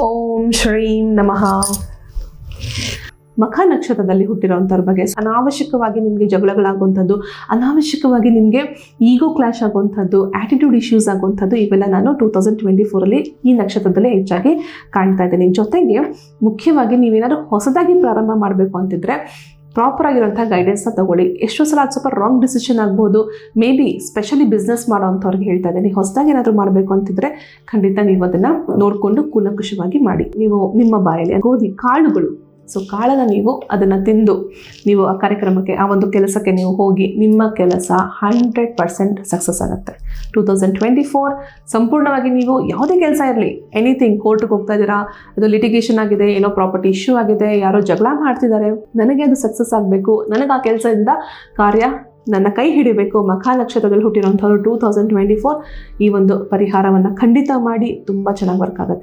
ಓಂ ಶ್ರೀಂ ನಮಃ. ಮಖ ನಕ್ಷತ್ರದಲ್ಲಿ ಹುಟ್ಟಿರೋಂಥವ್ರ ಬಗ್ಗೆ ಅನಾವಶ್ಯಕವಾಗಿ ನಿಮಗೆ ಜಗಳಗಳಾಗುವಂಥದ್ದು, ಅನಾವಶ್ಯಕವಾಗಿ ನಿಮಗೆ ಈಗೋ ಕ್ಲಾಶ್ ಆಗುವಂಥದ್ದು ಆ್ಯಟಿಟ್ಯೂಡ್ ಇಶ್ಯೂಸ್ ಆಗುವಂಥದ್ದು, ಇವೆಲ್ಲ ನಾನು ಟೂ ತೌಸಂಡ್ ಟ್ವೆಂಟಿ ಫೋರಲ್ಲಿ ಈ ನಕ್ಷತ್ರದಲ್ಲಿ ಹೆಚ್ಚಾಗಿ ಕಾಣ್ತಾ ಇದ್ದೀನಿ. ಜೊತೆಗೆ ಮುಖ್ಯವಾಗಿ ನೀವೇನಾದರೂ ಹೊಸದಾಗಿ ಪ್ರಾರಂಭ ಮಾಡಬೇಕು ಅಂತಿದ್ರೆ ಪ್ರಾಪರ್ ಆಗಿರೋಂಥ ಗೈಡೆನ್ಸ್ನ ತಗೊಳ್ಳಿ. ಎಷ್ಟೋ ಸಲ ಅದು ಸ್ವಲ್ಪ ರಾಂಗ್ ಡಿಸಿಷನ್ ಆಗ್ಬೋದು. ಮೇ ಬಿ ಸ್ಪೆಷಲಿ ಬಿಸ್ನೆಸ್ ಮಾಡೋವಂಥವ್ರಿಗೆ ಹೇಳ್ತಾ ಇದ್ದೀನಿ. ಹೊಸದಾಗಿ ಏನಾದರೂ ಮಾಡಬೇಕು ಅಂತಿದ್ರೆ ಖಂಡಿತ ನೀವು ಅದನ್ನು ನೋಡಿಕೊಂಡು ಕೂಲಂಕುಷವಾಗಿ ಮಾಡಿ. ನೀವು ನಿಮ್ಮ ಬಾಯಲ್ಲಿ ಗೋಧಿ ಕಾಳುಗಳು. ಸೊ ಕಾಳನ್ನು ನೀವು ಅದನ್ನು ತಿಂದು ನೀವು ಆ ಕಾರ್ಯಕ್ರಮಕ್ಕೆ, ಆ ಒಂದು ಕೆಲಸಕ್ಕೆ ನೀವು ಹೋಗಿ ನಿಮ್ಮ ಕೆಲಸ ಹಂಡ್ರೆಡ್ ಪರ್ಸೆಂಟ್ ಸಕ್ಸಸ್ ಆಗುತ್ತೆ. ಟೂ ತೌಸಂಡ್ ಟ್ವೆಂಟಿ ಫೋರ್ ಸಂಪೂರ್ಣವಾಗಿ ನೀವು ಯಾವುದೇ ಕೆಲಸ ಇರಲಿ ಎನಿಥಿಂಗ್ ಕೋರ್ಟ್ಗೆ ಹೋಗ್ತಾ ಇದ್ದೀರಾ, ಅದು ಲಿಟಿಗೇಷನ್ ಆಗಿದೆ, ಏನೋ ಪ್ರಾಪರ್ಟಿ ಇಶ್ಯೂ ಆಗಿದೆ, ಯಾರೋ ಜಗಳ ಮಾಡ್ತಿದ್ದಾರೆ, ನನಗೆ ಅದು ಸಕ್ಸಸ್ ಆಗಬೇಕು, ನನಗೆ ಆ ಕೆಲಸದಿಂದ ಕಾರ್ಯ ನನ್ನ ಕೈ ಹಿಡಿಬೇಕು ಮಖಾ ನಕ್ಷತ್ರದಲ್ಲಿ ಹುಟ್ಟಿರೋಂಥವ್ರು ಟೂ ತೌಸಂಡ್ ಟ್ವೆಂಟಿ ಫೋರ್ ಈ ಒಂದು ಪರಿಹಾರವನ್ನು ಖಂಡಿತ ಮಾಡಿ, ತುಂಬ ಚೆನ್ನಾಗಿ ವರ್ಕ್ ಆಗುತ್ತೆ.